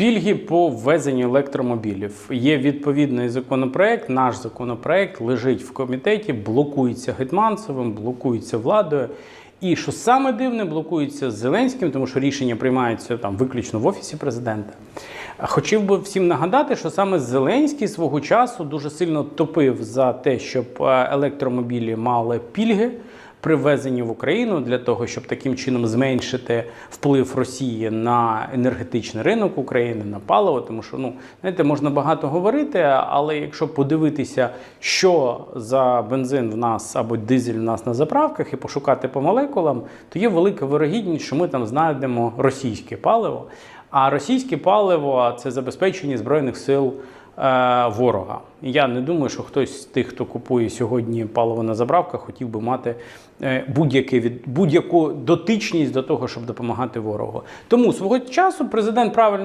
Пільги по ввезенню електромобілів. Є відповідний законопроект. Наш законопроект лежить в комітеті, блокується Гетманцевим, блокується владою. І що саме дивне, блокується Зеленським, тому що рішення приймаються там виключно в офісі президента. Хотів би всім нагадати, що саме Зеленський свого часу дуже сильно топив за те, щоб е, електромобілі мали пільги при ввезенні в Україну для того, щоб таким чином зменшити вплив Росії на енергетичний ринок України, на паливо. Тому що ну знаєте, можна багато говорити, але якщо подивитися, що за бензин в нас або дизель в нас на заправках, і пошукати по молекулам, то є велика вирогідність, що ми там знайдемо російське паливо. А російське паливо це забезпечення збройних сил ворога. Я не думаю, що хтось з тих, хто купує сьогодні паливо на заправках, хотів би мати е, будь-яке від будь-яку дотичність до того, щоб допомагати ворогу. Тому свого часу президент правильно.